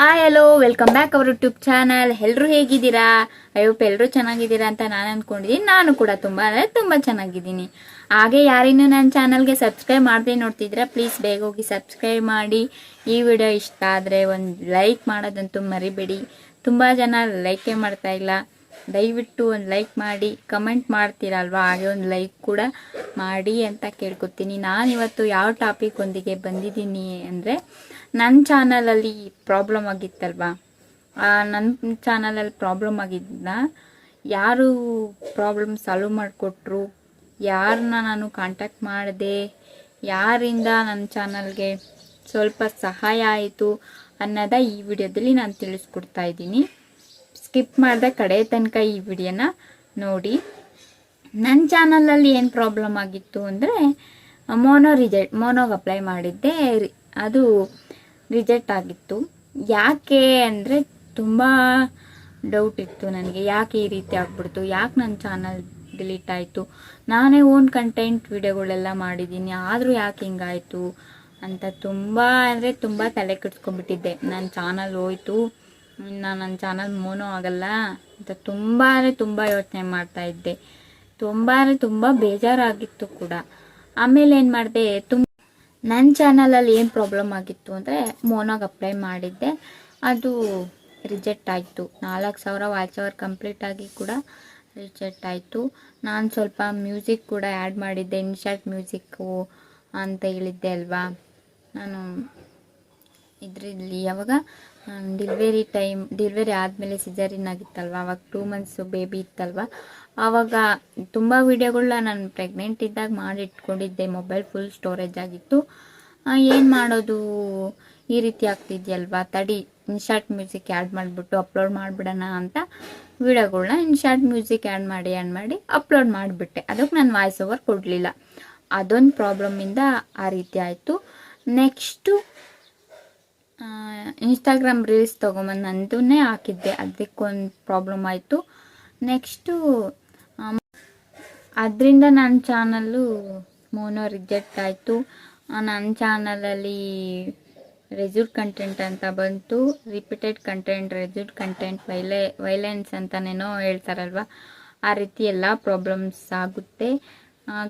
Hi hello welcome back our YouTube channel ಎಲ್ಲರೂ ಹೇಗಿದ್ದೀರಾ? ಅಯ್ಯಪ್ಪ ಎಲ್ಲರೂ ಚೆನ್ನಾಗಿದ್ದೀರಾ ಅಂತ ನಾನು ಅಂದ್ಕೊಂಡಿದ್ದೀನಿ ನಾನು ಕೂಡ ತುಂಬ ಅಂದರೆ ತುಂಬ ಚೆನ್ನಾಗಿದ್ದೀನಿ. ಹಾಗೆ ಯಾರಿನ್ನೂ ನನ್ನ ಚಾನಲ್ಗೆ ಸಬ್ಸ್ಕ್ರೈಬ್ ಮಾಡದೆ ನೋಡ್ತಿದ್ರೆ ಪ್ಲೀಸ್ ಬೇಗ ಹೋಗಿ ಸಬ್ಸ್ಕ್ರೈಬ್ ಮಾಡಿ. ಈ ವಿಡಿಯೋ ಇಷ್ಟ ಆದರೆ ಒಂದು ಲೈಕ್ ಮಾಡೋದಂತೂ ಮರಿಬೇಡಿ. ತುಂಬ ಜನ ಲೈಕೇ ಮಾಡ್ತಾ ಇಲ್ಲ. ದಯವಿಟ್ಟು ಒಂದು ಲೈಕ್ ಮಾಡಿ ಕಮೆಂಟ್ ಮಾಡ್ತೀರಲ್ವಾ? ಹಾಗೆ ಒಂದು ಲೈಕ್ ಕೂಡ ಮಾಡಿ ಅಂತ ಕೇಳ್ಕೊತೀನಿ. ನಾನಿವತ್ತು ಯಾವ ಟಾಪಿಕ್ ಒಂದಿಗೆ ಬಂದಿದ್ದೀನಿ ಅಂದರೆ ನನ್ನ ಚಾನಲಲ್ಲಿ ಪ್ರಾಬ್ಲಮ್ ಆಗಿತ್ತಲ್ವಾ? ನನ್ನ ಚಾನಲಲ್ಲಿ ಪ್ರಾಬ್ಲಮ್ ಆಗಿದ್ದ ಯಾರು ಪ್ರಾಬ್ಲಮ್ ಸಾಲ್ವ್ ಮಾಡಿಕೊಟ್ರು? ಯಾರನ್ನ ನಾನು ಕಾಂಟ್ಯಾಕ್ಟ್ ಮಾಡಿದೆ? ಯಾರಿಂದ ನನ್ನ ಚಾನಲ್ಗೆ ಸ್ವಲ್ಪ ಸಹಾಯ ಆಯಿತು ಅನ್ನೋದ ಈ ವಿಡಿಯೋದಲ್ಲಿ ನಾನು ತಿಳಿಸ್ಕೊಡ್ತಾ ಇದ್ದೀನಿ. ಸ್ಕಿಪ್ ಮಾಡಿದೆ ಕಡೆ ತನಕ ಈ ವಿಡಿಯೋನ ನೋಡಿ. ನನ್ನ ಚಾನಲಲ್ಲಿ ಏನು ಪ್ರಾಬ್ಲಮ್ ಆಗಿತ್ತು ಅಂದರೆ ಮೋನೋ ರಿಜೆಕ್ಟ್ ಮೋನೋಗೆ ಅಪ್ಲೈ ಮಾಡಿದ್ದೆ ಅದು ರಿಜೆಕ್ಟ್ ಆಗಿತ್ತು. ಯಾಕೆ ಅಂದರೆ ತುಂಬ ಡೌಟ್ ಇತ್ತು ನನಗೆ. ಯಾಕೆ ಈ ರೀತಿ ಆಗ್ಬಿಡ್ತು? ಯಾಕೆ ನನ್ನ ಚಾನಲ್ ಡಿಲೀಟ್ ಆಯಿತು? ನಾನೇ ಓನ್ ಕಂಟೆಂಟ್ ವಿಡಿಯೋಗಳೆಲ್ಲ ಮಾಡಿದ್ದೀನಿ. ಆದರೂ ಯಾಕೆ ಹಿಂಗಾಯಿತು ಅಂತ ತುಂಬ ಅಂದರೆ ತುಂಬ ತಲೆ ಕೆಡ್ಸ್ಕೊಂಡ್ಬಿಟ್ಟಿದ್ದೆ. ನನ್ನ ಚಾನಲ್ ಹೋಯ್ತು. ನಾನು ನನ್ನ ಚಾನಲ್ ಮೋನೋ ಆಗಲ್ಲ ಅಂತ ತುಂಬ ಅಂದರೆ ತುಂಬ ಯೋಚನೆ ಮಾಡ್ತಾ ಇದ್ದೆ. ತುಂಬ ಅಂದರೆ ತುಂಬ ಬೇಜಾರಾಗಿತ್ತು ಕೂಡ. ಆಮೇಲೆ ಏನು ಮಾಡಿದೆ ತುಂಬ ನನ್ನ ಚಾನಲಲ್ಲಿ ಏನು ಪ್ರಾಬ್ಲಮ್ ಆಗಿತ್ತು ಅಂದರೆ, ಮೋನಾಗ್ ಅಪ್ಲೈ ಮಾಡಿದ್ದೆ. ಅದು ರಿಜೆಕ್ಟ್ ಆಯಿತು. ನಾಲ್ಕು ಸಾವಿರ ವಾಚ್ ಅವರ್ ಕಂಪ್ಲೀಟ್ ಆಗಿ ಕೂಡ ರಿಜೆಕ್ಟ್ ಆಯಿತು. ನಾನು ಸ್ವಲ್ಪ ಮ್ಯೂಸಿಕ್ ಕೂಡ ಆ್ಯಡ್ ಮಾಡಿದ್ದೆ ಇನ್ಶಾರ್ಟ್ ಮ್ಯೂಸಿಕ್ಕು ಅಂತ ಹೇಳಿದ್ದೆ ಅಲ್ವಾ. ನಾನು ಇದರಲ್ಲಿ ಯಾವಾಗ? ಡಿಲ್ವರಿ ಟೈಮ್ ಡಿಲ್ವರಿ ಆದಮೇಲೆ ಸಿಜರಿನ್ ಆಗಿತ್ತಲ್ವ? ಅವಾಗ ಟೂ ಮಂತ್ಸು ಬೇಬಿ ಇತ್ತಲ್ವ? ಆವಾಗ ತುಂಬ ವೀಡಿಯೋಗಳನ್ನ ನಾನು ಪ್ರೆಗ್ನೆಂಟ್ ಇದ್ದಾಗ ಮಾಡಿ ಇಟ್ಕೊಂಡಿದ್ದೆ ಮೊಬೈಲ್ ಫುಲ್ ಸ್ಟೋರೇಜ್ ಆಗಿತ್ತು ಏನು ಮಾಡೋದು? ಈ ರೀತಿ ಆಗ್ತಿದ್ಯಲ್ವಾ? ತಡಿ ಇನ್ಶಾರ್ಟ್ ಮ್ಯೂಸಿಕ್ ಆ್ಯಡ್ ಮಾಡಿಬಿಟ್ಟು ಅಪ್ಲೋಡ್ ಮಾಡಿಬಿಡೋಣ ಅಂತ ವೀಡಿಯೋಗಳನ್ನ ಇನ್ಶಾರ್ಟ್ ಮ್ಯೂಸಿಕ್ ಆ್ಯಡ್ ಮಾಡಿ ಆ್ಯಡ್ ಮಾಡಿ ಅಪ್ಲೋಡ್ ಮಾಡಿಬಿಟ್ಟೆ. ಅದಕ್ಕೆ ನಾನು ವಾಯ್ಸ್ ಓವರ್ ಕೊಡಲಿಲ್ಲ. ಅದೊಂದು ಪ್ರಾಬ್ಲಮಿಂದ ಆ ರೀತಿ ಆಯಿತು. ನೆಕ್ಸ್ಟು ಇನ್ಸ್ಟಾಗ್ರಾಮ್ ರೀಲ್ಸ್ ತೊಗೊಂಬಂದು ನಂದೂನೇ ಹಾಕಿದ್ದೆ. ಅದಕ್ಕೊಂದು ಪ್ರಾಬ್ಲಮ್ ಆಯಿತು. ನೆಕ್ಸ್ಟು ಅದರಿಂದ ನನ್ನ ಚಾನಲ್ಲು ಮೋನೋ ರಿಜೆಕ್ಟ್ ಆಯಿತು. ನನ್ನ ಚಾನಲಲ್ಲಿ ರೆಸ್ಯೂಡ್ ಕಂಟೆಂಟ್ ಅಂತ ಬಂತು. ರಿಪೀಟೆಡ್ ಕಂಟೆಂಟ್ ರೆಸ್ಯೂಡ್ ಕಂಟೆಂಟ್ ವೈಲೆ ವೈಲೆನ್ಸ್ ಅಂತನೇನೋ ಹೇಳ್ತಾರಲ್ವ? ಆ ರೀತಿ ಎಲ್ಲ ಪ್ರಾಬ್ಲಮ್ಸ್ ಆಗುತ್ತೆ.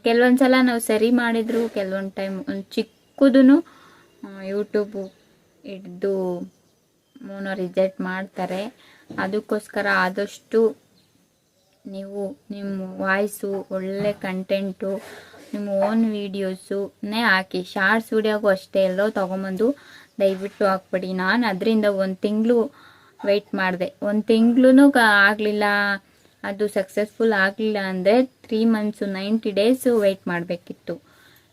ಕೆಲವೊಂದು ಸಲ ನಾವು ಸರಿ ಮಾಡಿದ್ರು, ಕೆಲವೊಂದು ಟೈಮ್ ಒಂದು ಚಿಕ್ಕದೂ ಯೂಟ್ಯೂಬು ಹಿಡ್ದು ಮೂನ ರಿಜೆಕ್ಟ್ ಮಾಡ್ತಾರೆ. ಅದಕ್ಕೋಸ್ಕರ ಆದಷ್ಟು ನೀವು ನಿಮ್ಮ ವಾಯ್ಸು ಒಳ್ಳೆ ಕಂಟೆಂಟು ನಿಮ್ಮ ಓನ್ ವೀಡಿಯೋಸುನೇ ಹಾಕಿ. ಶಾರ್ಟ್ಸ್ ವೀಡಿಯೋಗೂ ಅಷ್ಟೇ, ಎಲ್ಲೋ ತೊಗೊಂಬಂದು ದಯವಿಟ್ಟು ಹಾಕ್ಬಿಡಿ. ನಾನು ಅದರಿಂದ ಒಂದು ತಿಂಗಳು ವೆಯ್ಟ್ ಮಾಡಿದೆ. ಒಂದು ತಿಂಗಳೂ ಆಗಲಿಲ್ಲ. ಅದು ಸಕ್ಸಸ್ಫುಲ್ ಆಗಲಿಲ್ಲ ಅಂದರೆ three months ninety days wait ಮಾಡಬೇಕಿತ್ತು.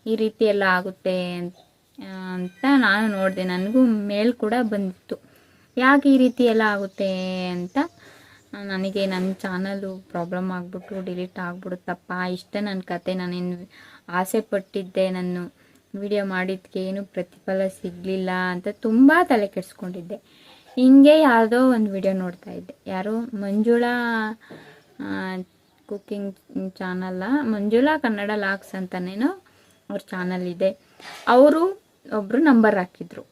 ಈ ರೀತಿ ಎಲ್ಲ ಆಗುತ್ತೆ ಅಂತ ನಾನು ನೋಡಿದೆ. ನನಗೂ ಮೇಲ್ ಕೂಡ ಬಂದಿತ್ತು. ಯಾಕೆ ಈ ರೀತಿ ಎಲ್ಲ ಆಗುತ್ತೆ ಅಂತ ನನಗೆ ನನ್ನ ಚಾನಲು ಪ್ರಾಬ್ಲಮ್ ಆಗಿಬಿಟ್ಟು ಡಿಲೀಟ್ ಆಗಿಬಿಡುತ್ತಪ್ಪ ಇಷ್ಟೇ ನನ್ನ ಕತೆ. ನಾನೇನು ಆಸೆ ಪಟ್ಟಿದ್ದೆ. ನಾನು ವಿಡಿಯೋ ಮಾಡಿದ್ದಕ್ಕೆ ಏನು ಪ್ರತಿಫಲ ಸಿಗಲಿಲ್ಲ ಅಂತ ತುಂಬ ತಲೆ ಕೆಡಿಸ್ಕೊಂಡಿದ್ದೆ. ಹಿಂಗೆ ಯಾವುದೋ ಒಂದು ವಿಡಿಯೋ ನೋಡ್ತಾ ಇದ್ದೆ. ಯಾರೋ ಮಂಜುಳಾ ಕುಕ್ಕಿಂಗ್ ಚಾನಲ್ಲ ಮಂಜುಳಾ ಕನ್ನಡ ಲಾಕ್ಸ್ ಅಂತನೇನೋ ಅವ್ರ ಚಾನಲ್ ಇದೆ. ಅವರು ಒಬ್ಬರು ನಂಬರ್ ಹಾಕಿದ್ರು.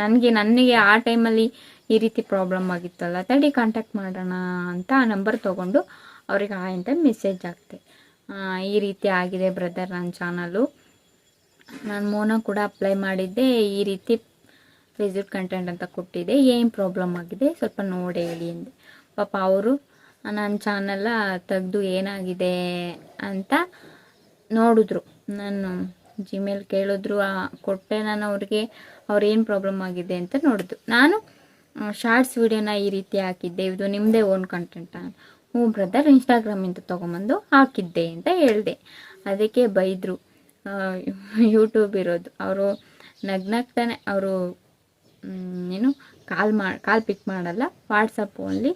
ನನಗೆ ನನಗೆ ಆ ಟೈಮಲ್ಲಿ ಈ ರೀತಿ ಪ್ರಾಬ್ಲಮ್ ಆಗಿತ್ತಲ್ಲ, ತಡಿ ಕಾಂಟ್ಯಾಕ್ಟ್ ಮಾಡೋಣ ಅಂತ ಆ ನಂಬರ್ ತೊಗೊಂಡು ಅವ್ರಿಗೆ ಆ ಅಂತ ಮೆಸೇಜ್ ಹಾಕ್ತೆ ಈ ರೀತಿ ಆಗಿದೆ ಬ್ರದರ್ ನನ್ನ ಚಾನಲು ನಾನು ಮೋನ ಕೂಡ ಅಪ್ಲೈ ಮಾಡಿದ್ದೆ, ಈ ರೀತಿ ರಿಸಲ್ಟ್ ಕಂಟೆಂಟ್ ಅಂತ ಕೊಟ್ಟಿದ್ದೆ ಏನು ಪ್ರಾಬ್ಲಮ್ ಆಗಿದೆ ಸ್ವಲ್ಪ ನೋಡಿ ಹೇಳಿ ಅಂದೆ. ಪಾಪ ಅವರು ನನ್ನ ಚಾನಲ್ಲ ತೆಗೆದು ಏನಾಗಿದೆ ಅಂತ ನೋಡಿದ್ರು. ನಾನು ಜಿಮೇಲ್ ಕೇಳಿದ್ರು ಆ, ಕೊಟ್ಟೆ ನಾನು ಅವ್ರಿಗೆ ಅವ್ರೇನು ಪ್ರಾಬ್ಲಮ್ ಆಗಿದೆ ಅಂತ ನೋಡಿದ್ರು ನಾನು ಶಾರ್ಟ್ಸ್ ವಿಡಿಯೋನ ಈ ರೀತಿ ಹಾಕಿದ್ದೆ. ಇದು ನಿಮ್ಮದೇ ಓನ್ ಕಂಟೆಂಟ ಹ್ಞೂ ಬ್ರದರ್ ಇನ್ಸ್ಟಾಗ್ರಾಮಿಂದ ತೊಗೊಂಬಂದು ಹಾಕಿದ್ದೆ ಅಂತ ಹೇಳಿದೆ. ಅದಕ್ಕೆ ಬೈದರು. ಯೂಟ್ಯೂಬ್ ಇರೋದು. ಅವರು ನಗ್ನಗ್ತಾನೆ ಅವರು ಏನು ಕಾಲ್ ಮಾಡಿ ಕಾಲ್ ಪಿಕ್ ಮಾಡಲ್ಲ. ವಾಟ್ಸಪ್ ಓನ್ಲಿ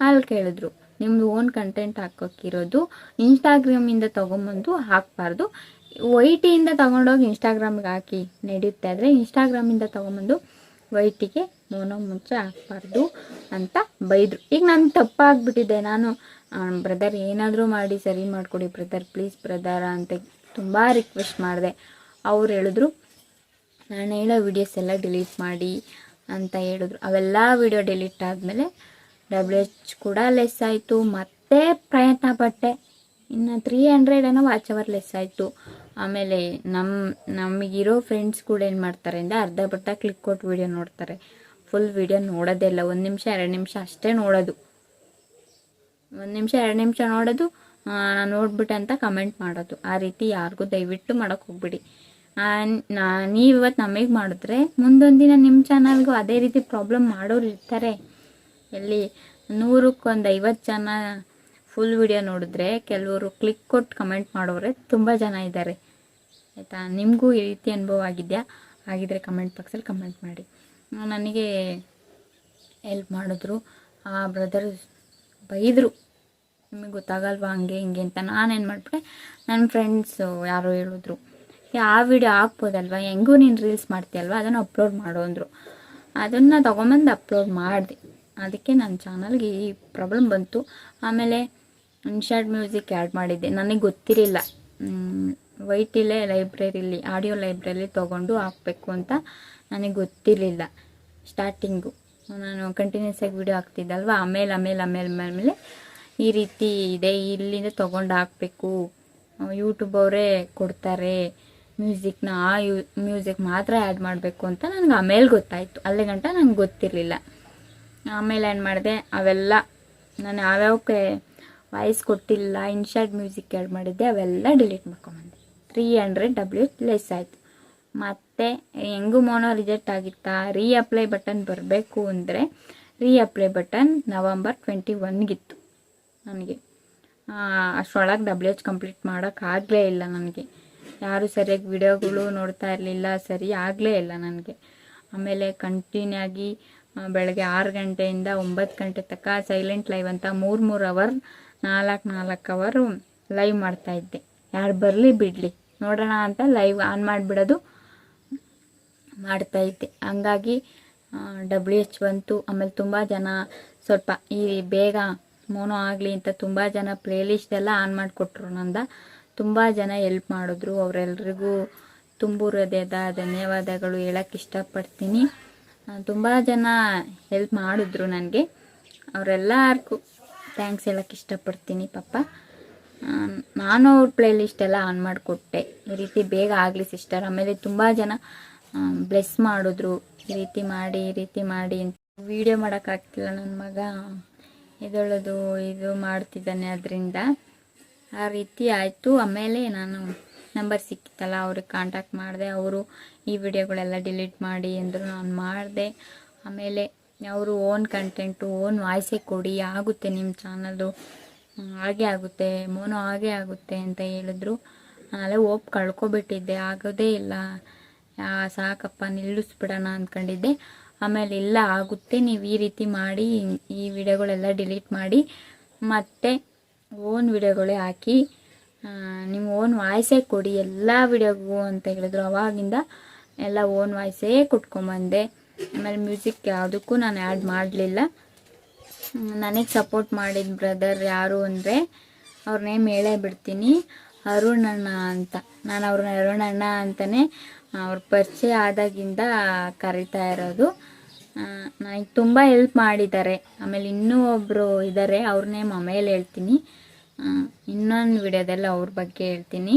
ಅಲ್ಲಿ ಕೇಳಿದ್ರು. ನಿಮ್ಮದು ಓನ್ ಕಂಟೆಂಟ್ ಹಾಕೋಕ್ಕಿರೋದು ಇನ್ಸ್ಟಾಗ್ರಾಮಿಂದ ತೊಗೊಂಬಂದು ಹಾಕಬಾರ್ದು. ವೈ ಟಿಯಿಂದ ತೊಗೊಂಡೋಗಿ ಇನ್ಸ್ಟಾಗ್ರಾಮ್ಗೆ ಹಾಕಿ ನಡೆಯುತ್ತೆ ಆದರೆ ಇನ್ಸ್ಟಾಗ್ರಾಮಿಂದ ತೊಗೊಂಬಂದು ವೈಟಿಗೆ ಮೋನೋ ಮುಂಚೆ ಹಾಕ್ಬಾರ್ದು ಅಂತ ಬೈದರು. ಈಗ ನಾನು ತಪ್ಪಾಗ್ಬಿಟ್ಟಿದ್ದೆ. ನಾನು ಬ್ರದರ್ ಏನಾದರೂ ಮಾಡಿ ಸರಿ ಮಾಡಿಕೊಡಿ ಬ್ರದರ್ ಪ್ಲೀಸ್ ಬ್ರದರ್ ಅಂತ ತುಂಬ ರಿಕ್ವೆಸ್ಟ್ ಮಾಡಿದೆ. ಅವ್ರು ಹೇಳಿದ್ರು, ನಾನು ಹೇಳೋ ವಿಡಿಯೋಸ್ ಎಲ್ಲ ಡಿಲೀಟ್ ಮಾಡಿ ಅಂತ ಹೇಳಿದ್ರು. ಅವೆಲ್ಲ ವಿಡಿಯೋ ಡಿಲೀಟ್ ಆದಮೇಲೆ ಡಬ್ಲ್ಯೂ ಕೂಡ ಲೆಸ್ ಆಯಿತು. ಮತ್ತೆ ಪ್ರಯತ್ನ ಪಟ್ಟೆ. ಇನ್ನು ತ್ರೀ ಹಂಡ್ರೆಡ್ ಏನೋ ವಾಚ್ ಅವರ್ ಲೆಸ್ ಆಯಿತು. ಆಮೇಲೆ ನಮ್ಮ ನಮಗಿರೋ ಫ್ರೆಂಡ್ಸ್ ಕೂಡ ಏನು ಮಾಡ್ತಾರೆ ಅಂದರೆ ಅರ್ಧ ಬಟ್ಟ ಕ್ಲಿಕ್ ಕೊಟ್ಟು ವಿಡಿಯೋ ನೋಡ್ತಾರೆ. ಫುಲ್ ವಿಡಿಯೋ ನೋಡೋದೇ ಇಲ್ಲ. ಒಂದು ನಿಮಿಷ, ಎರಡು ನಿಮಿಷ ಅಷ್ಟೇ ನೋಡೋದು. ಒಂದು ನಿಮಿಷ, ಎರಡು ನಿಮಿಷ ನೋಡೋದು ನಾನು ನೋಡ್ಬಿಟ್ಟೆ ಅಂತ ಕಮೆಂಟ್ ಮಾಡೋದು. ಆ ರೀತಿ ಯಾರಿಗೂ ದಯವಿಟ್ಟು ಮಾಡೋಕೆ ಹೋಗ್ಬಿಡಿ. ನೀವು ಇವತ್ತು ನಮಗೆ ಮಾಡಿದ್ರೆ ಮುಂದೊಂದು ದಿನ ನಿಮ್ಮ ಚಾನಲ್ಗೂ ಅದೇ ರೀತಿ ಪ್ರಾಬ್ಲಮ್ ಮಾಡೋರು ಇರ್ತಾರೆ ಎಲ್ಲಿ ನೂರಕ್ಕೊಂದು ಐವತ್ತು ಜನ ಫುಲ್ ವಿಡಿಯೋ ನೋಡಿದ್ರೆ ಕೆಲವರು ಕ್ಲಿಕ್ ಕೊಟ್ಟು ಕಮೆಂಟ್ ಮಾಡೋರೆ ತುಂಬ ಜನ ಇದ್ದಾರೆ. ಆಯಿತಾ? ನಿಮಗೂ ಈ ರೀತಿ ಅನುಭವ ಆಗಿದೆಯಾ? ಆಗಿದ್ರೆ ಕಮೆಂಟ್ ಬಾಕ್ಸಲ್ಲಿ ಕಮೆಂಟ್ ಮಾಡಿ. ನನಗೆ ಹೆಲ್ಪ್ ಮಾಡಿದ್ರು. ಆ ಬ್ರದರ್ ಬೈದರು. ನಿಮಗೆ ಗೊತ್ತಾಗಲ್ವಾ ಹಂಗೆ ಹಿಂಗೆ ಅಂತ. ನಾನೇನು ಮಾಡಿಬಿಟ್ಟೆ? ನನ್ನ ಫ್ರೆಂಡ್ಸು ಯಾರೋ ಹೇಳಿದ್ರು "ಏ, ಆ ವಿಡಿಯೋ ಹಾಕ್ಬೋದಲ್ವ? ಹೆಂಗೂ ನೀನು ರೀಲ್ಸ್ ಮಾಡ್ತೀಯಲ್ವ? ಅದನ್ನು ಅಪ್ಲೋಡ್ ಮಾಡು ಅಂದರು. ಅದನ್ನು ತೊಗೊಂಬಂದು ಅಪ್ಲೋಡ್ ಮಾಡಿದೆ. ಅದಕ್ಕೆ ನನ್ನ ಚಾನಲ್ಗೆ ಈ ಪ್ರಾಬ್ಲಮ್ ಬಂತು. ಆಮೇಲೆ ಇನ್ಶಾರ್ಟ್ ಮ್ಯೂಸಿಕ್ ಆ್ಯಡ್ ಮಾಡಿದ್ದೆ. ನನಗೆ ಗೊತ್ತಿರಲಿಲ್ಲ. ವೈಟಿಲೆ ಲೈಬ್ರರಿಲಿ ಆಡಿಯೋ ಲೈಬ್ರರಿಲಿ ತೊಗೊಂಡು ಹಾಕಬೇಕು ಅಂತ ನನಗೆ ಗೊತ್ತಿರಲಿಲ್ಲ ಸ್ಟಾರ್ಟಿಂಗು ನಾನು ಕಂಟಿನ್ಯೂಸ್ ಆಗಿ ವಿಡಿಯೋ ಹಾಕ್ತಿದ್ದಲ್ವ? ಆಮೇಲೆ ಆಮೇಲೆ ಆಮೇಲೆ ಆಮೇಲೆ ಈ ರೀತಿ ಇದೆ. ಇಲ್ಲಿಂದ ತೊಗೊಂಡು ಹಾಕಬೇಕು. ಯೂಟ್ಯೂಬ್ ಅವರೇ ಕೊಡ್ತಾರೆ ಮ್ಯೂಸಿಕ್ನ ಆ ಯೂ ಮ್ಯೂಸಿಕ್ ಮಾತ್ರ ಆ್ಯಡ್ ಮಾಡಬೇಕು ಅಂತ ನನಗೆ ಆಮೇಲೆ ಗೊತ್ತಾಯಿತು. ಅಲ್ಲಿ ಗಂಟ ನಂಗೆ ಗೊತ್ತಿರಲಿಲ್ಲ. ಆಮೇಲೆ ಆ್ಯಡ್ ಮಾಡಿದೆ? ಅವೆಲ್ಲ, ನಾನು ಯಾವ್ಯಾವಕ್ಕೆ ವಾಯ್ಸ್ ಕೊಟ್ಟಿಲ್ಲ ಇನ್ಶಾರ್ಟ್ ಮ್ಯೂಸಿಕ್ ಆ್ಯಡ್ ಮಾಡಿದ್ದೆ, ಅವೆಲ್ಲ ಡಿಲೀಟ್ ಮಾಡ್ಕೊಂಬಂದೆ. ತ್ರೀ ಹಂಡ್ರೆಡ್ ಡಬ್ಲ್ಯೂ ಲೆಸ್ ಆಯಿತು. ಮತ್ತು ಹೆಂಗೂ ಮೋನೋ ರಿಜೆಕ್ಟ್ ಆಗಿತ್ತಾ? ರೀ ಅಪ್ಲೈ ಬಟನ್ ಬರಬೇಕು ಅಂದರೆ reapply button November twenty ಒನ್ಗಿತ್ತು ನನಗೆ ಅಷ್ಟರೊಳಗೆ ಡಬ್ಲ್ಯೂ ಎಚ್ ಕಂಪ್ಲೀಟ್ ಮಾಡೋಕ್ಕಾಗಲೇ ಇಲ್ಲ ನನಗೆ. ಯಾರು ಸರಿಯಾಗಿ ವಿಡಿಯೋಗಳು ನೋಡ್ತಾ ಇರಲಿಲ್ಲ, ಸರಿ ಆಗಲೇ ಇಲ್ಲ ನನಗೆ. ಆಮೇಲೆ ಕಂಟಿನ್ಯೂ ಆಗಿ ಬೆಳಗ್ಗೆ ಆರು ಗಂಟೆಯಿಂದ ಒಂಬತ್ತು ಗಂಟೆ ತನಕ ಸೈಲೆಂಟ್ ಲೈವ್ ಅಂತ ಮೂರು ಮೂರು ಅವರ್ ನಾಲ್ಕು ನಾಲ್ಕು ಅವರು ಲೈವ್ ಮಾಡ್ತಾ ಇದ್ದೆ. ಯಾರು ಬರಲಿ ಬಿಡಲಿ. ನೋಡೋಣ ಅಂತ ಲೈವ್ ಆನ್ ಮಾಡಿಬಿಡೋದು ಮಾಡ್ತಾಯಿದ್ದೆ ಹಂಗಾಗಿ ಡಬ್ಲ್ಯೂ ಎಚ್ ಬಂತು. ಆಮೇಲೆ ತುಂಬ ಜನ ಸ್ವಲ್ಪ ಈ ಬೇಗ ಮೋನೋ ಆಗಲಿ ಅಂತ ತುಂಬ ಜನ ಪ್ಲೇಲಿಸ್ಟೆಲ್ಲ ಆನ್ ಮಾಡಿಕೊಟ್ರು ನಂದ. ತುಂಬ ಜನ ಎಲ್ಪ್ ಮಾಡಿದ್ರು. ಅವರೆಲ್ರಿಗೂ ತುಂಬು ಹೃದಯದ ಧನ್ಯವಾದಗಳು ಹೇಳಕ್ಕೆ ಇಷ್ಟಪಡ್ತೀನಿ. ತುಂಬ ಜನ ಹೆಲ್ಪ್ ಮಾಡಿದ್ರು ನನಗೆ ಅವರೆಲ್ಲರಿಗೂ ಥ್ಯಾಂಕ್ಸ್ ಹೇಳಕ್ಕೆ ಇಷ್ಟಪಡ್ತೀನಿ ಪಾಪ. ನಾನು ಅವ್ರ ಪ್ಲೇಲಿಸ್ಟ್ ಎಲ್ಲ ಆನ್ ಮಾಡಿಕೊಟ್ಟೆ. ಈ ರೀತಿ ಬೇಗ ಆಗಲಿ ಸಿಸ್ಟರ್ ಆಮೇಲೆ ತುಂಬ ಜನ ಬ್ಲೆಸ್ ಮಾಡಿದ್ರು. ಈ ರೀತಿ ಮಾಡಿ, ಈ ರೀತಿ ಮಾಡಿ ಅಂತ. ವಿಡಿಯೋ ಮಾಡೋಕ್ಕಾಗ್ತಿಲ್ಲ ನನ್ನ ಮಗ. ಇದೊಳದು ಇದು ಮಾಡ್ತಿದ್ದಾನೆ ಅದರಿಂದ. ಆ ರೀತಿ ಆಯಿತು. ಆಮೇಲೆ ನಾನು ನಂಬರ್ ಸಿಕ್ಕಿತ್ತಲ್ಲ ಅವ್ರಿಗೆ ಕಾಂಟ್ಯಾಕ್ಟ್ ಮಾಡಿದೆ. ಅವರು ಈ ವಿಡಿಯೋಗಳೆಲ್ಲ ಡಿಲೀಟ್ ಮಾಡಿ ಅಂದರು ನಾನು ಮಾಡಿದೆ. ಆಮೇಲೆ ಅವರು ಓನ್ ಕಂಟೆಂಟು ಓನ್ ವಾಯ್ಸೇ ಕೊಡಿ, ಆಗುತ್ತೆ ನಿಮ್ಮ ಚಾನಲ್ಲು ಹಾಗೆ ಆಗುತ್ತೆ, ಮೋನೋ ಹಾಗೆ ಆಗುತ್ತೆ ಅಂತ ಹೇಳಿದ್ರು. ಅಲ್ಲೇ ಓಪ್ ಕಳ್ಕೊಬಿಟ್ಟಿದ್ದೆ, ಆಗೋದೇ ಇಲ್ಲ. ಸಾಕಪ್ಪ, ನಿಲ್ಲಿಸ್ಬಿಡೋಣ ಅಂದ್ಕೊಂಡಿದ್ದೆ ಆಮೇಲೆ ಇಲ್ಲ, ಆಗುತ್ತೆ, ನೀವು ಈ ರೀತಿ ಮಾಡಿ, ಈ ವಿಡಿಯೋಗಳೆಲ್ಲ ಡಿಲೀಟ್ ಮಾಡಿ, ಮತ್ತೆ ಓನ್ ವಿಡಿಯೋಗಳೇ ಹಾಕಿ ನಿಮ್ಮ ಓನ್ ವಾಯ್ಸೇ ಕೊಡಿ, ಎಲ್ಲ ವಿಡಿಯೋಗೂ ಅಂತ ಹೇಳಿದ್ರು. ಅವಾಗಿಂದ ಎಲ್ಲ ಓನ್ ವಾಯ್ಸೇ ಕೊಟ್ಕೊಂಬಂದೆ ಆಮೇಲೆ ಮ್ಯೂಸಿಕ್ ಯಾವುದಕ್ಕೂ ನಾನು ಆ್ಯಡ್ ಮಾಡಲಿಲ್ಲ. ನನಗೆ ಸಪೋರ್ಟ್ ಮಾಡಿದ ಬ್ರದರ್ ಯಾರು ಅಂದರೆ ಅವ್ರ ನೇಮ್ ಹೇಳೇ ಬಿಡ್ತೀನಿ. ಅರುಣ್ ಅಣ್ಣ ಅಂತ. ನಾನು ಅವ್ರನ್ನ ಅರುಣಣ್ಣ ಅಂತಲೇ ಅವ್ರ ಪರಿಚಯ ಆದಾಗಿಂದ ಕರಿತಾ ಇರೋದು. ನನಗೆ ತುಂಬ ಹೆಲ್ಪ್ ಮಾಡಿದ್ದಾರೆ. ಆಮೇಲೆ ಇನ್ನೂ ಒಬ್ಬರು ಇದ್ದಾರೆ ಅವ್ರ ನೇಮ್ ಆಮೇಲೆ ಹೇಳ್ತೀನಿ. ಇನ್ನೊಂದು ವಿಡಿಯೋದಲ್ಲಿ ಅವ್ರ ಬಗ್ಗೆ ಹೇಳ್ತೀನಿ.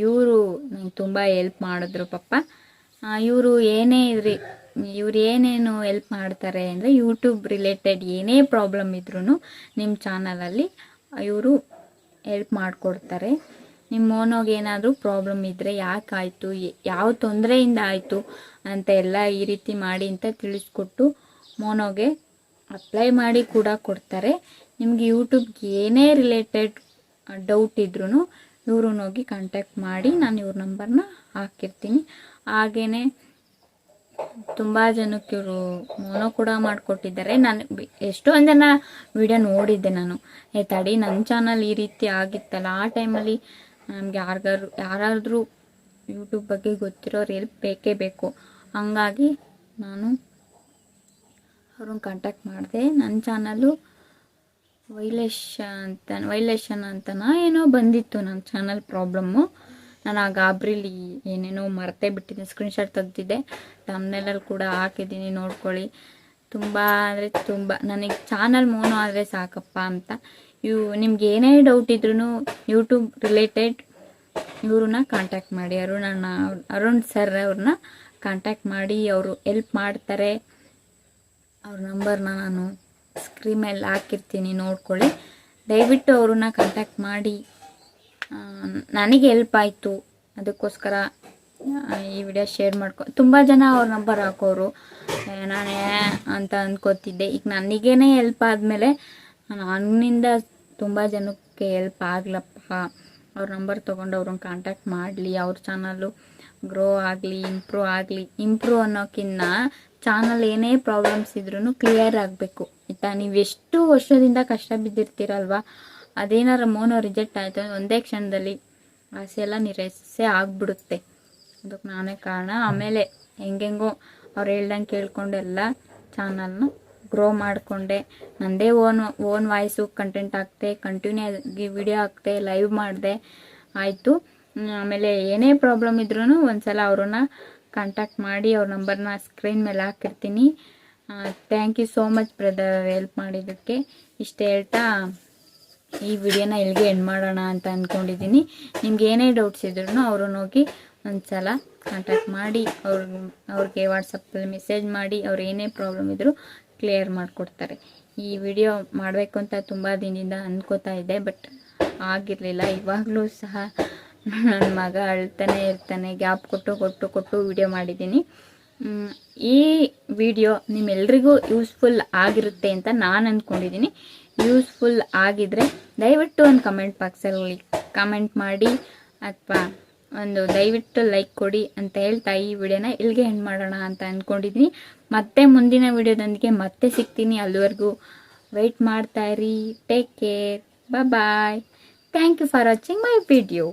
ಇವರು ನಂಗೆ ತುಂಬ ಹೆಲ್ಪ್ ಮಾಡಿದ್ರು ಪಪ್ಪ ಇವರು ಏನೇ ಇದ್ರಿ ಇವ್ರು ಏನೇನು ಹೆಲ್ಪ್ ಮಾಡ್ತಾರೆ ಅಂದರೆ ಯೂಟ್ಯೂಬ್ ರಿಲೇಟೆಡ್ ಏನೇ ಪ್ರಾಬ್ಲಮ್ ಇದ್ರೂ ನಿಮ್ಮ ಚಾನಲಲ್ಲಿ ಇವರು ಹೆಲ್ಪ್ ಮಾಡಿಕೊಡ್ತಾರೆ. ನಿಮ್ಮ ಮೋನೋಗೆ ಏನಾದರೂ ಪ್ರಾಬ್ಲಮ್ ಇದ್ದರೆ ಯಾಕಾಯಿತು ಯಾವ ತೊಂದರೆಯಿಂದ ಆಯಿತು ಅಂತ ಎಲ್ಲ ಈ ರೀತಿ ಮಾಡಿ ಅಂತ ತಿಳಿಸ್ಕೊಟ್ಟು ಮೋನೋಗೆ ಅಪ್ಲೈ ಮಾಡಿ ಕೂಡ ಕೊಡ್ತಾರೆ. ನಿಮಗೆ ಯೂಟ್ಯೂಬ್ಗೆ ಏನೇ ರಿಲೇಟೆಡ್ ಡೌಟ್ ಇದ್ರೂ ಇವ್ರನ್ನೋಗಿ ಕಾಂಟ್ಯಾಕ್ಟ್ ಮಾಡಿ ನಾನು ಇವ್ರ ನಂಬರ್ನ ಹಾಕಿರ್ತೀನಿ. ಹಾಗೇ ತುಂಬ ಜನಕ್ಕೆ ಇವರು ಮೋನೋ ಕೂಡ ಮಾಡಿಕೊಟ್ಟಿದ್ದಾರೆ. ನಾನು ಎಷ್ಟೋ ಎಷ್ಟೊಂದು ಜನ ವಿಡಿಯೋ ನೋಡಿದ್ದೆ ನಾನು. ಏ, ತಡಿ ನನ್ನ ಚಾನಲ್ ಈ ರೀತಿ ಆಗಿತ್ತಲ್ಲ, ಆ ಟೈಮಲ್ಲಿ ನಮ್ಗೆ ಯಾರಿಗಾರು ಯಾರಾದರೂ ಯೂಟ್ಯೂಬ್ ಬಗ್ಗೆ ಗೊತ್ತಿರೋರು ಎಲ್ಪ್ ಬೇಕೇ ಬೇಕು. ಹಂಗಾಗಿ ನಾನು ಅವ್ರನ್ನ ಕಾಂಟ್ಯಾಕ್ಟ್ ಮಾಡಿದೆ. ನನ್ನ ಚಾನಲ್ಲು ವೈಲೇಶ ಅಂತ, ವೈಲೇಶನ್ ಅಂತನಾ ಏನೋ ಬಂದಿತ್ತು ನನ್ನ ಚಾನಲ್ ಪ್ರಾಬ್ಲಮ್ಮು ನಾನು ಆ ಗಾಬ್ರಿಲಿ ಏನೇನೋ ಮರ್ತೇ ಬಿಟ್ಟಿದ್ದೆ ಸ್ಕ್ರೀನ್ಶಾಟ್ ತೆಗ್ದಿದ್ದೆ. ತಮ್ಮನೇಲಲ್ಲಿ ಕೂಡ ಹಾಕಿದ್ದೀನಿ, ನೋಡ್ಕೊಳ್ಳಿ. ತುಂಬ ಅಂದರೆ ತುಂಬ, ನನಗೆ ಚಾನಲ್ ಮೋನೋ ಆದರೆ ಸಾಕಪ್ಪ ಅಂತ. ಇವು ನಿಮ್ಗೆ ಏನೇ ಡೌಟ್ ಇದ್ರೂ ಯೂಟ್ಯೂಬ್ ರಿಲೇಟೆಡ್ ಇವ್ರನ್ನ ಕಾಂಟ್ಯಾಕ್ಟ್ ಮಾಡಿ. ಅರುಣಣ್ಣ ಅರುಣ್ ಸರ್ ಅವ್ರನ್ನ ಕಾಂಟ್ಯಾಕ್ಟ್ ಮಾಡಿ. ಅವರು ಎಲ್ಪ್ ಮಾಡ್ತಾರೆ. ಅವ್ರ ನಂಬರ್ನ ನಾನು ಸ್ಕ್ರೀನ್ ಮೇಲೆ ಹಾಕಿರ್ತೀನಿ, ನೋಡ್ಕೊಳ್ಳಿ. ದಯವಿಟ್ಟು ಅವ್ರನ್ನ ಕಾಂಟ್ಯಾಕ್ಟ್ ಮಾಡಿ. ನನಗೆ ಹೆಲ್ಪ್ ಆಯಿತು. ಅದಕ್ಕೋಸ್ಕರ ಈ ವಿಡಿಯೋ ಶೇರ್ ಮಾಡ್ಕೊ, ತುಂಬ ಜನ ಅವ್ರ ನಂಬರ್ ಹಾಕೋರು. ನಾನೇ ಅಂತ ಅಂದ್ಕೋತಿದ್ದೆ ಈಗ ನನಗೇನೆ ಹೆಲ್ಪ್ ಆದಮೇಲೆ, ನನ್ನಿಂದ ತುಂಬ ಜನಕ್ಕೆ ಹೆಲ್ಪ್ ಆಗ್ಲಪ್ಪ. ಅವ್ರ ನಂಬರ್ ತೊಗೊಂಡು ಅವ್ರನ್ನ ಕಾಂಟ್ಯಾಕ್ಟ್ ಮಾಡಲಿ. ಅವ್ರ ಚಾನಲ್ಲು ಗ್ರೋ ಆಗಲಿ ಇಂಪ್ರೂವ್ ಆಗಲಿ. ಇಂಪ್ರೂವ್ ಅನ್ನೋಕ್ಕಿಂತ ಚಾನಲ್ ಏನೇ ಪ್ರಾಬ್ಲಮ್ಸ್ ಇದ್ರೂ ಕ್ಲಿಯರ್ ಆಗಬೇಕು. ಆಯಿತಾ? ನೀವು ಎಷ್ಟು ವರ್ಷದಿಂದ ಕಷ್ಟ ಬಿದ್ದಿರ್ತೀರಲ್ವಾ? ಅದೇನಾರ ಮೋನೋ ರಿಜೆಕ್ಟ್ ಆಯಿತು ಒಂದೇ ಕ್ಷಣದಲ್ಲಿ ಆಸೆ ಎಲ್ಲ ನಿರಾಸೆ ಆಗ್ಬಿಡುತ್ತೆ. ಅದಕ್ಕೆ ನಾನೇ ಕಾರಣ. ಆಮೇಲೆ ಹೆಂಗೆಂಗೋ ಅವ್ರು ಹೇಳ್ದಂಗೆ ಕೇಳ್ಕೊಂಡು ಎಲ್ಲ ಚಾನಲ್ನ ಗ್ರೋ ಮಾಡಿಕೊಂಡೆ. ನನ್ನದೇ ಓನ್ ಓನ್ ವಾಯ್ಸು ಕಂಟೆಂಟ್ ಹಾಕ್ತೆ ಕಂಟಿನ್ಯೂ ಆಗಿ ವಿಡಿಯೋ ಹಾಕ್ತೆ ಲೈವ್ ಮಾಡಿದೆ. ಆಯಿತು. ಆಮೇಲೆ ಏನೇ ಪ್ರಾಬ್ಲಮ್ ಇದ್ರೂ ಒಂದ್ಸಲ ಅವ್ರನ್ನ ಕಾಂಟ್ಯಾಕ್ಟ್ ಮಾಡಿ ಅವ್ರ ನಂಬರ್ನ ಸ್ಕ್ರೀನ್ ಮೇಲೆ ಹಾಕಿರ್ತೀನಿ. Thank you so much brother help ಮಾಡಿದ್ದಕ್ಕೆ. ಇಷ್ಟು ಹೇಳ್ತಾ ಈ ವಿಡಿಯೋನ ಇಲ್ಲಿಗೆ ಎಂಡ್ ಮಾಡೋಣ ಅಂತ ಅಂದ್ಕೊಂಡಿದ್ದೀನಿ ನಿಮ್ಗೆ ಏನೇ ಡೌಟ್ಸ್ ಇದ್ರೂ ಅವ್ರನ್ನ ಹೋಗಿ ಒಂದ್ಸಲ ಕಾಂಟ್ಯಾಕ್ಟ್ ಮಾಡಿ, ಅವ್ರ, ಅವ್ರಿಗೆ ವಾಟ್ಸಪ್ಪಲ್ಲಿ ಮೆಸೇಜ್ ಮಾಡಿ, ಅವ್ರು ಏನೇ ಪ್ರಾಬ್ಲಮ್ ಇದ್ದರೂ ಕ್ಲಿಯರ್ ಮಾಡಿಕೊಡ್ತಾರೆ. ಈ ವಿಡಿಯೋ ಮಾಡಬೇಕು ಅಂತ ತುಂಬ ದಿನದಿಂದ ಅಂದ್ಕೋತಾ ಇದ್ದೆ ಬಟ್ ಆಗಿರಲಿಲ್ಲ. ಇವಾಗಲೂ ಸಹ ನನ್ನ ಮಗ ಅಳ್ತಾನೆ ಇರ್ತಾನೆ, ಗ್ಯಾಪ್ ಕೊಟ್ಟು ಕೊಟ್ಟು ಕೊಟ್ಟು ವಿಡಿಯೋ ಮಾಡಿದ್ದೀನಿ. ಈ ವಿಡಿಯೋ ನಿಮ್ಮೆಲ್ರಿಗೂ ಯೂಸ್ಫುಲ್ ಆಗಿರುತ್ತೆ ಅಂತ ನಾನು ಅಂದ್ಕೊಂಡಿದ್ದೀನಿ ಯೂಸ್ಫುಲ್ ಆಗಿದ್ರೆ ದಯವಿಟ್ಟು ಒಂದು ಕಮೆಂಟ್ ಬಾಕ್ಸಲ್ಲಿ ಕಮೆಂಟ್ ಮಾಡಿ, ಅಥವಾ ಒಂದು ದಯವಿಟ್ಟು ಲೈಕ್ ಕೊಡಿ ಅಂತ ಹೇಳ್ತಾ ಈ ವಿಡಿಯೋನ ಇಲ್ಲಿಗೆ ಎಂಡ್ ಮಾಡೋಣ ಅಂತ ಅಂದ್ಕೊಂಡಿದ್ದೀನಿ ಮತ್ತೆ ಮುಂದಿನ ವಿಡಿಯೋದೊಂದಿಗೆ ಮತ್ತೆ ಸಿಗ್ತೀನಿ. ಅಲ್ಲಿವರೆಗೂ ವೆಯ್ಟ್ ಮಾಡ್ತಾ ಇರಿ. Take care bye thank you for watching my video